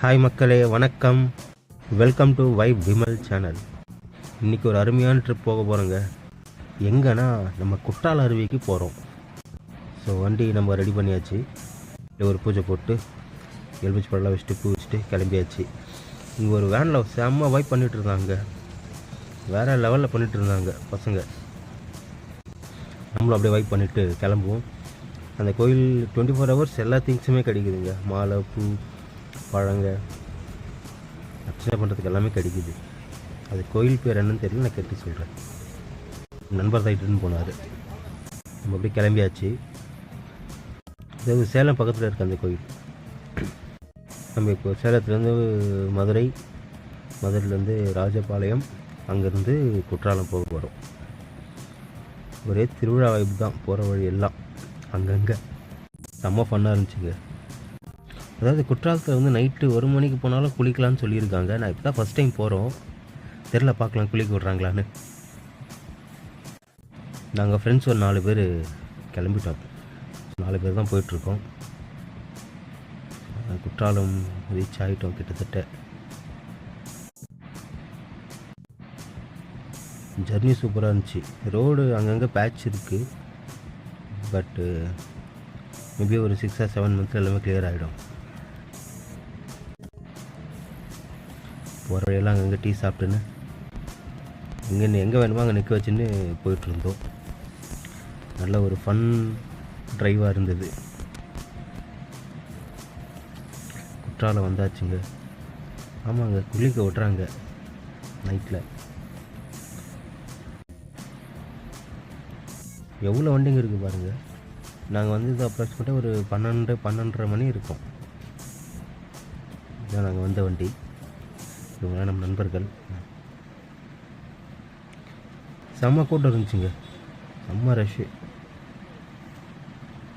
Hi மக்களே வணக்கம். Welcome to vibe Vimal channel இன்றைக்கி ஒரு அருமையான ட்ரிப் போக போகிறோங்க எங்கன்னா நம்ம குற்றால அருவிக்கு போகிறோம் ஸோ வண்டி நம்ம ரெடி பண்ணியாச்சு. இல்லை ஒரு பூஜை போட்டு எலுமிச்சு பழம் வச்சுட்டு பூ வச்சுட்டு கிளம்பியாச்சு. இங்கே ஒரு வேனில் செம்ம வைப் பண்ணிகிட்டு இருந்தாங்க. வேறு லெவலில் பண்ணிகிட்டு இருந்தாங்க பசங்க. நம்மளும் அப்படியே வைப் பண்ணிவிட்டு கிளம்புவோம். அந்த கோயில் டுவெண்ட்டி ஃபோர் ஹவர்ஸ் எல்லா திங்ஸுமே கிடைக்குதுங்க. மாலை பூ பழங்க அர்ச்சனை பண்ணுறதுக்கு எல்லாமே கிடைக்குது. அது கோயில் பேர் என்னன்னு தெரியல நான் கேட்டு சொல்கிறேன் நண்பர் தான் இட்டுன்னு போனார். நம்ம அப்படியே கிளம்பியாச்சு. இது சேலம் பக்கத்தில் இருக்க அந்த கோயில். நம்ம இப்போ சேலத்துலேருந்து மதுரை மதுரையிலேருந்து ராஜபாளையம் அங்கேருந்து குற்றாலம் போக போகிறோம் ஒரே திருவிழா வாய்ப்பு தான் போகிற வழி எல்லாம். அங்கங்கே. செம்ம ஃபன்னாக இருந்துச்சுங்க. அதாவது குற்றாலத்தில் வந்து நைட்டு ஒரு மணிக்கு போனாலும் குளிக்கலாம்னு சொல்லியிருக்காங்க. நான் இப்போ தான் ஃபஸ்ட் டைம் போகிறோம் தெரில பார்க்கலாம் குளிக்க விட்றாங்களான்னு. நாங்கள் ஃப்ரெண்ட்ஸ் ஒரு நாலு பேர் கிளம்பிட்டோம். நாலு பேர் தான் போயிட்டுருக்கோம். குற்றாலம் ரீச் ஆகிட்டோம் கிட்டத்தட்ட. ஜர்னி சூப்பராக இருந்துச்சு. ரோடு அங்கங்கே பேட்ச் இருக்குது பட்டு மேபி ஒரு சிக்ஸ் ஆர் செவன் மந்த்ஸ் எல்லாமே கிளியர் ஆகிடும் போகிற வழியெல்லாம் அங்கே டீ சாப்பிட்டுன்னு இங்கே எங்கே வேணுமோ அங்கே நிற்க வச்சுன்னு போயிட்டுருந்தோம். நல்ல ஒரு ஃபன் ட்ரைவாக இருந்தது. குற்றாலம் வந்தாச்சுங்க. ஆமாங்க குளிக்க விட்றாங்க நைட்டில் எவ்வளோ வண்டிங்க இருக்குது பாருங்கள் நாங்கள் வந்து இது அப்ராக்சிமேட்டாக ஒரு பன்னெண்டு பன்னெண்டரை மணி இருக்கும். இதான் நாங்கள் வந்த வண்டி. இவங்களாம் நம்ம நண்பர்கள். செம்ம கூட்டம் இருந்துச்சுங்க. செம்ம ரஷ்ஷு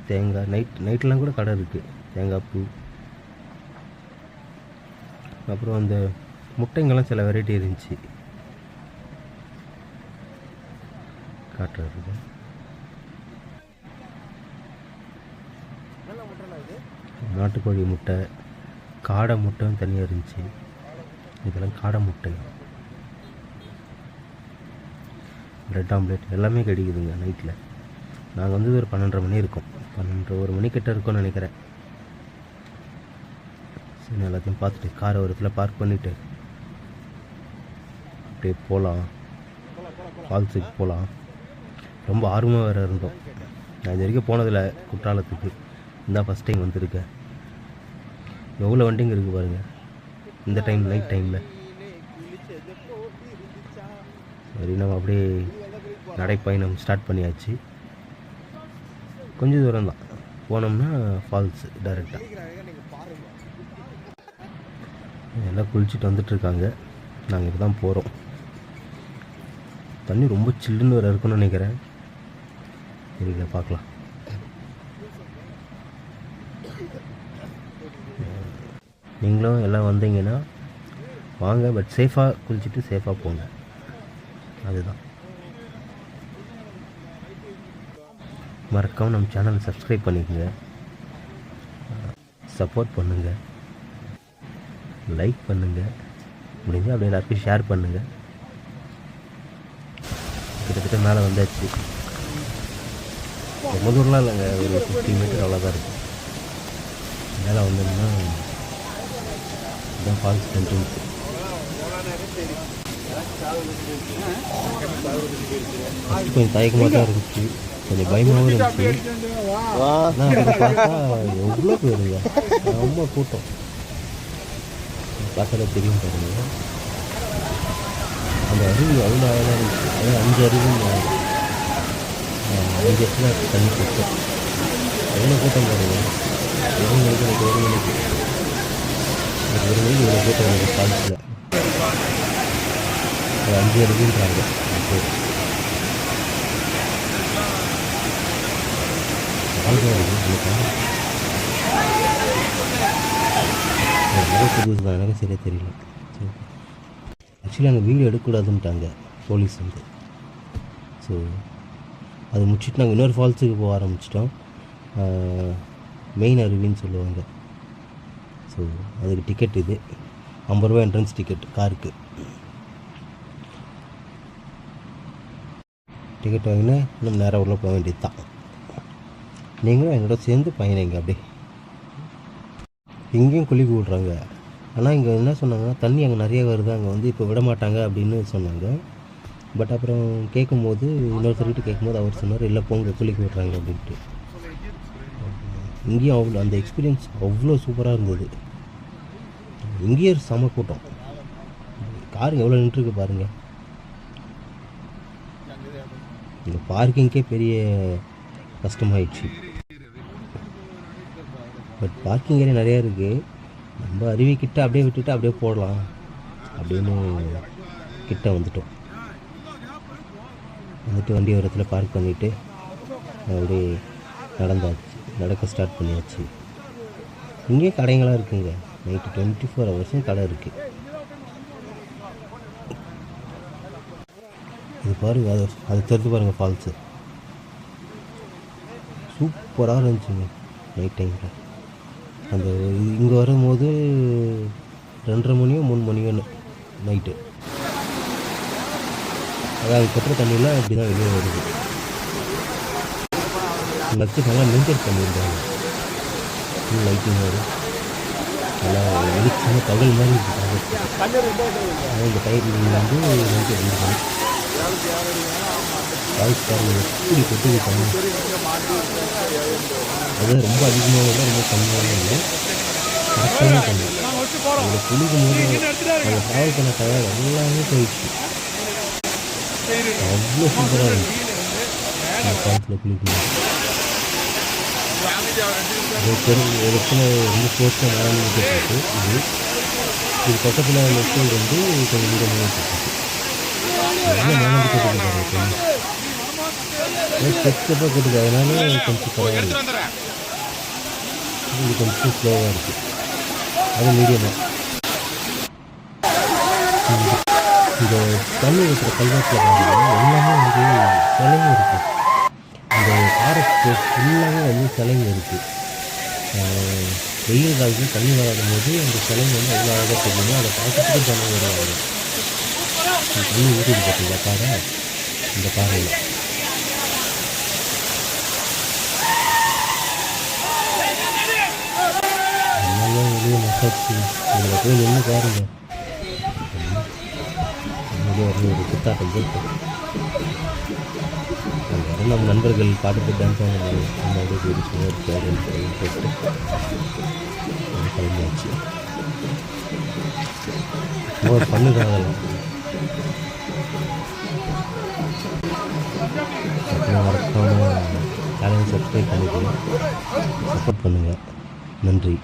தேங்காய் நைட் நைட்லாம் கூட கடை இருக்குது தேங்காய் பூ. அப்புறம் அந்த முட்டைங்கெல்லாம் சில வெரைட்டி இருந்துச்சு. காட்டுறது. நாட்டுக்கோழி முட்டை. காடை முட்டையும் தனியாக இருந்துச்சு. இதெல்லாம் காடை முட்டை. பிரெட் ஆம்லேட் எல்லாமே கிடைக்குதுங்க நைட்டில் நாங்கள் வந்து ஒரு பன்னெண்டரை மணி இருக்கோம். பன்னெண்டரை ஒரு மணிக்கிட்ட இருக்கோம்னு நினைக்கிறேன். சரி எல்லாத்தையும் பார்த்துட்டு காரை ஒரு இடத்துல பார்க் பண்ணிவிட்டு அப்படியே போகலாம் ஃபால்ஸுக்கு போகலாம் ரொம்ப ஆர்வமாக வேறு இருந்தோம். நான் இது வரைக்கும் போனதில்லை குற்றாலத்துக்கு. இந்த ஃபஸ்ட் டைம் வந்திருக்கேன். எவ்வளோ வண்டிங்க இருக்குது பாருங்கள் இந்த டைம் நைட் டைமில் சரி நம்ம அப்படியே நடைப்பயணம் ஸ்டார்ட் பண்ணியாச்சு. கொஞ்சம் தூரம் தான். போனோம்னா ஃபால்ஸ் டைரெக்டாக எல்லாம் குளிச்சுட்டு வந்துட்டுருக்காங்க நாங்கள் இப்போ தான் போகிறோம் தண்ணி ரொம்ப சில்லுன்னு வேறு இருக்குன்னு நினைக்கிறேன். தெரியல பார்க்கலாம். நீங்களும் எல்லாம் வந்தீங்கன்னா வாங்க பட் சேஃபாக குளிச்சுட்டு சேஃபாக போங்க. அதுதான். மறக்காம நம்ம சேனலை சப்ஸ்கிரைப் பண்ணிக்கோங்க. சப்போர்ட் பண்ணுங்கள் லைக் பண்ணுங்கள் முடிஞ்சால் அப்படியே எல்லாருக்கும் ஷேர் பண்ணுங்கள் கிட்டத்தட்ட மேலே வந்தாச்சு. ரொம்ப தூரம்லாம் இல்லைங்க. ஒரு ஃபிஃப்டி மீட்டர் அவ்வளோதான் இருக்கும் மேலே வந்தோம்னா இதுதான் ஃபால்ஸ் என்ட்ரன்ஸ் கொஞ்சம் தயக்கமாக தான் இருந்துச்சு. கொஞ்சம் பயமாகவும் இருந்துச்சு. நான் பார்த்தா எவ்வளோ பேருங்க ரொம்ப கூட்டம். பார்த்தாலே தெரியும் பாருங்க. அந்த அருவி அவ்வளோ அழகாக இருந்துச்சு. அதாவது அஞ்சு அருவி அஞ்சு இடத்துல தண்ணி கூட்டம் எவ்வளோ கூட்டம் பாருங்க. எவ்வளோ மணிக்கு எனக்கு ஒரு மணிக்கு எனக்கு ஒரு மணிக்கு இவ்வளோ கூட்டம் எனக்கு ஃபால்ஸில் ஒரு அஞ்சு அருவின்றாங்க அப்போ புதுசு தான் எனக்கு சரியாக தெரியல ஆக்சுவலி அங்கே வீடியோ எடுக்கக்கூடாதுன்ட்டாங்க. போலீஸ் வந்து. ஸோ அது முடிச்சுட்டு நாங்கள் இன்னொரு ஃபால்ஸுக்கு போக ஆரம்பிச்சிட்டோம். மெயின் அருவின்னு சொல்லுவாங்க. ஸோ அதுக்கு டிக்கெட் இது. ஐம்பது ரூபா என்ட்ரன்ஸ் டிக்கெட் காருக்கு. டிக்கெட் வாங்கினா இன்னும் நேராக உள்ளே போக வேண்டியது தான் நீங்களும் என்னோட சேர்ந்து பயணிங்க அப்படியே. இங்கேயும் குளிக்க விட்றாங்க ஆனால் இங்கே என்ன சொன்னாங்கன்னா தண்ணி அங்கே நிறைய வருது அங்கே வந்து இப்போ விட மாட்டாங்க அப்படின்னு சொன்னாங்க. பட் அப்புறம் கேட்கும்போது இன்னொருத்தர்கிட்ட கேட்கும்போது அவர் சொன்னார் இல்லை போங்க குளிக்க விட்றாங்க அப்படின்ட்டு. இங்கேயும் அவ்வளோ அந்த எக்ஸ்பீரியன்ஸ் அவ்வளோ சூப்பராக இருந்தது. இங்கேயும் செம கூட்டம். காருங்க எவ்வளோ நின்றுருக்கு பாருங்கள் இந்த பார்க்கிங்க்கே பெரிய கஷ்டமாயிடுச்சு. பட் பார்க்கிங் ஏரியா நிறையா இருக்குது நம்ம அருவி கிட்ட அப்படியே விட்டுட்டு அப்படியே போடலாம் அப்படின்னு கிட்ட வந்துட்டோம். வந்துட்டு வண்டி ஓரத்தில் பார்க் பண்ணிவிட்டு அப்படியே நடந்தாச்சு. நடக்க ஸ்டார்ட் பண்ணியாச்சு. இங்கேயே கடைங்களாம் இருக்குங்க. நைட்டு டுவெண்ட்டி ஃபோர் ஹவர்ஸும் கடை இருக்குது இது பாருங்க அது அது தெரிஞ்சு பாருங்கள் ஃபால்ஸு சூப்பராக இருந்துச்சுங்க நைட் டைமில் அந்த இங்கே வரும்போது ரெண்டரை மணியோ மூணு மணியோ நைட்டு அதாவது அதுக்கப்புறம் தண்ணியெலாம் இப்படி தான் வெளியே வருது. லட்சம் மெயின்டைன் பண்ணியிருக்காங்க. ஃபுல் லைட்டிங் வரும் நல்லா வெளிச்சமாக பகல் மாதிரி இருக்காங்க இந்த டயர் வந்து மெயின்டைன் பண்ணியிருக்காங்க. வாய்ஸ் பாருங்க எப்படி கொட்டுது தண்ணி அது ரொம்ப அதிகமாக இல்லை ரொம்ப கம்மியாக இல்லை. கரெக்டாக தண்ணி. அதில் குளிக்கும் போது அந்த ட்ராவல் பண்ண தயார் எல்லாமே போயிடுச்சு. அவ்வளோ சூப்பராக இருந்துச்சு அந்த காலத்தில் குளிக்கும் அது தெரிஞ்ச ஒரு இடத்துல இது. இது பக்கத்தில் மக்கள் வந்து கொஞ்சம் தூரமாக இருக்குது மேலே போட்டுருக்காங்க ஸ்டெப்ஸ்டெப்பாக அதனால கொஞ்சம் பரவாயில்ல இது கொஞ்சம் ஸ்லோவாக இருக்குது அது மீடியமாக இந்த தண்ணி இருக்கிற கல்வெட்டில் பாருங்க எல்லாமே வந்து தொலைவு இருக்குது அந்த ஃபாரஸ்ட் ஃபுல்லாகவே வந்து சிலைங்க இருக்குது வெயில் காலத்தில் தண்ணி வராத போது அந்த சிலைங்க வந்து அவ்வளோ அழகாக தெரியும் அதை பார்க்கறதுக்கு ஜனம் வருவாங்க. தண்ணி ஊற்றிட்டு பார்த்தீங்களா பாறை இந்த பாறையில் எல்லாமே வெளியே மசாச்சு இதில் போய் நின்று பாருங்க. வெளியே ஒரு குத்தாட்டம் போட்டு. அங்கே நம்ம நண்பர்கள் பாட்டு டான்ஸ் ஆனாங்க அந்த அப்படியே போயிட்டு ஒரு சேர் போட்டு கிளம்பியாச்சு ஒரு அதெல்லாம். மறக்காமல் சேனல் சப்ஸ்கிரைப் பண்ணிக்கோங்க. சப்போர்ட் பண்ணுங்கள் நன்றி.